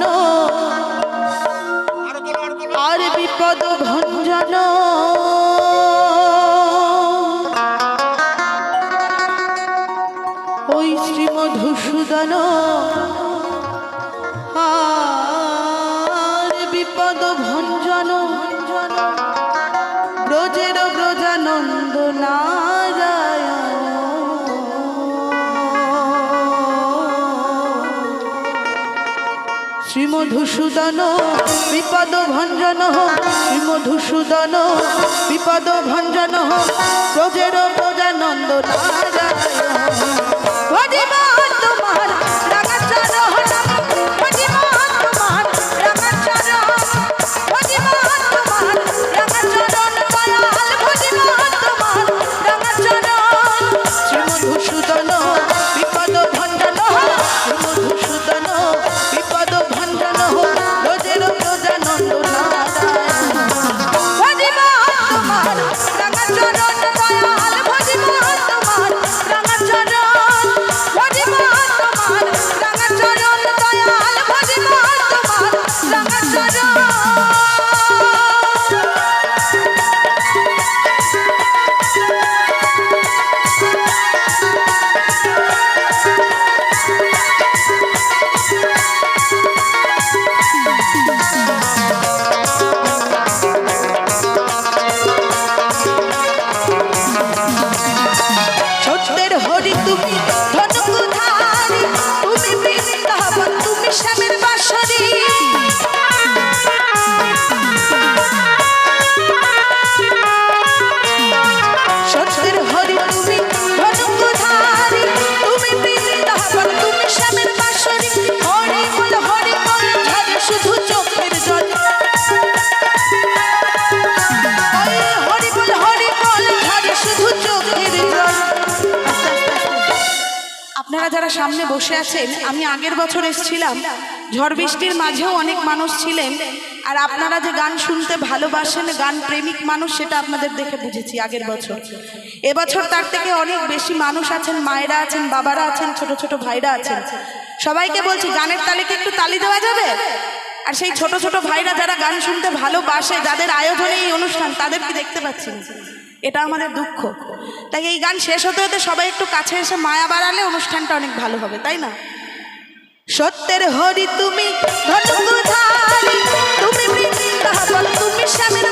ভঞ্জন। আর বিপদ ভঞ্জন। ওই শ্রী মধুসূদন। আর বিপদ ভঞ্জন। ভঞ্জন শ্রীমধুসূদন বিপদ ভঞ্জন শ্রীমধুসূদন বিপদ ভঞ্জন প্রজের প্রজানন্দ নারায়ণ আপনারা যারা সামনে বসে আছেন, আমি আগের বছর এসেছিলাম। ঝড় বৃষ্টির মাঝেও অনেক মানুষ ছিলেন। আর আপনারা যে গান শুনতে ভালোবাসেন, গান প্রেমিক মানুষ, সেটা আপনাদের দেখে বুঝেছি আগের বছর। এবছর তার থেকে অনেক বেশি মানুষ আছেন, মায়েরা আছেন, বাবারা আছেন, ছোট ছোট ভাইরা আছেন। সবাইকে বলছি, গানের তালিকে একটু তালি দেওয়া যাবে? আর সেই ছোট ছোট ভাইরা যারা গান শুনতে ভালোবাসে, যাদের আয়োজনে এই অনুষ্ঠান, তাদেরকে দেখতে পাচ্ছি। এটা আমাদের দুঃখ। তাই এই গান শেষ হতে হতে সবাই একটু কাছে এসে মায়া বাড়ালে অনুষ্ঠানটা অনেক ভালো হবে, তাই না? সত্যের হরি তুমি তুমি তুমি স্বামীর